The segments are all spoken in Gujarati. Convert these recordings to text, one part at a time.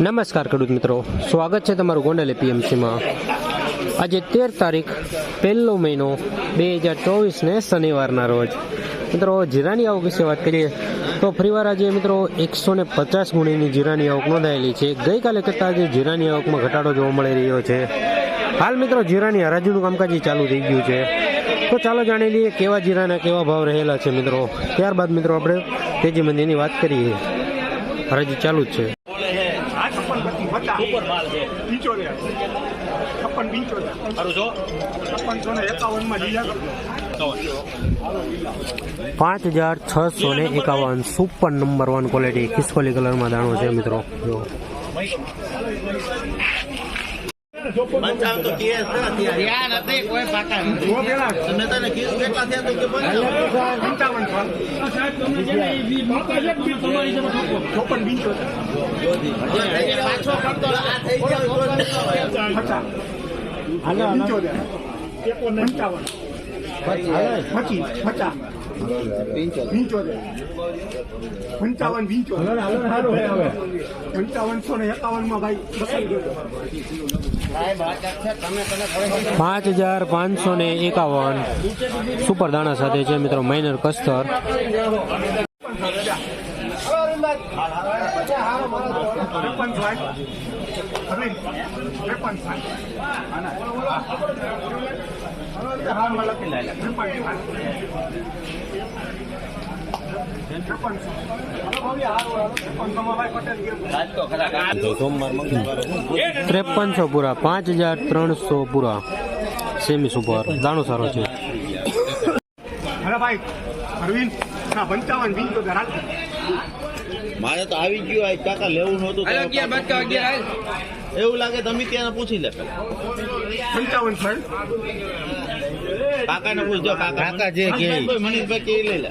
નમસ્કાર ખેડૂત મિત્રો. સ્વાગત છે તમારું ગોંડલ એપીએમસીમાં. આજે તેર તારીખ, પહેલો મહિનો બે હજાર ચોવીસને શનિવારના રોજ. મિત્રો, જીરાની આવક વિશે વાત કરીએ તો ફરીવાર આજે મિત્રો એકસો ને પચાસ ગુણીની જીરાની આવક નોંધાયેલી છે. ગઈકાલે કરતાં આજે જીરાની આવકમાં ઘટાડો જોવા મળી રહ્યો છે. હાલ મિત્રો, જીરાની હરાજીનું કામકાજ ચાલુ થઈ ગયું છે. તો ચાલો જાણી લઈએ કેવા જીરાના કેવા ભાવ રહેલા છે મિત્રો. ત્યારબાદ મિત્રો આપણે તેજી મંદિરની વાત કરીએ. હરાજી ચાલુ જ છે. આ છપ્પન પચીસ પચાસ પંચોતેર છપ્પન પંચોતેર છપ્પનસો ને એકાવનમાં લીધા કરજો પાંચ હજાર છસો ને એકાવન સુપર નંબર વન ક્વોલિટી ખિસકોલી કલરમાં દાણો છે મિત્રો. જો પંચાવન તો કે ના થયા. નથી કોઈ પાકા. તમે તને કીધું કેટલા થયા તો કે પંચાવન. પંચાવન ચોપન પંચોતેર પાછો કરતો આ થઈ જાય પંચાવન. પચીસ પચાસ પંચોતેર પંચાવન પંચોતેર પંચાવનસો ને એકાવનમાં ભાઈ પાંચ હજાર પાંચસો ને એકાવન. સુપર દાણા સાથે છે મિત્રો માઇનર કસ્તર ત્રેપન સાઠ હવે ત્રેપન સાઠ હારમાં લખી લે સાઠ ત્રેપન ત્રેપનસો પૂરા, પાંચ હજાર ત્રણસો પૂરા. સેમી સુપર, દાણો સારો છે. અરે ભાઈ, અરવિંદ પંચાવન બીજો હાલ મારે તો આવી ગયું આ કાકા લેવું નહોતું તો એવું લાગે તમે ત્યાં પૂછી લે પંચાવન સાઠ કાકા ને પૂછજો કાકા કાકા જે કે. મનીષભાઈ કે લઈ લે?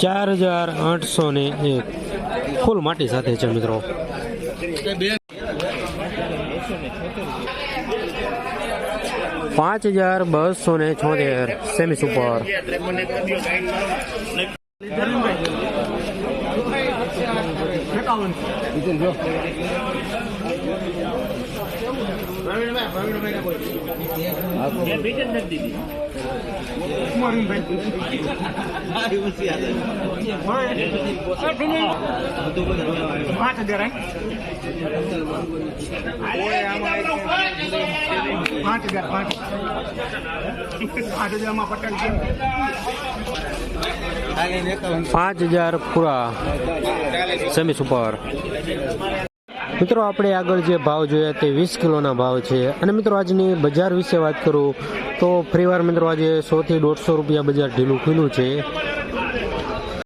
ચાર હજાર આઠસો ને એક. ફૂલ માટી સાથે છે મિત્રો. પાંચ હજાર બસો ને છોતેર સેમી સુપર. એકાવન છે પાંચ હજાર પાંચ હજાર પાંચ પાંચ હજાર પટેલ પાંચ હજાર પૂરા. Semi super. મિત્રો, આપણે આગળ જે ભાવ જોયા તે વીસ કિલોના ભાવ છે. અને મિત્રો, આજની બજાર વિશે વાત કરું તો ફરીવાર મિત્રો, આજે સોથી દોઢસો રૂપિયા બજાર ઢીલું ખુલ્યું છે.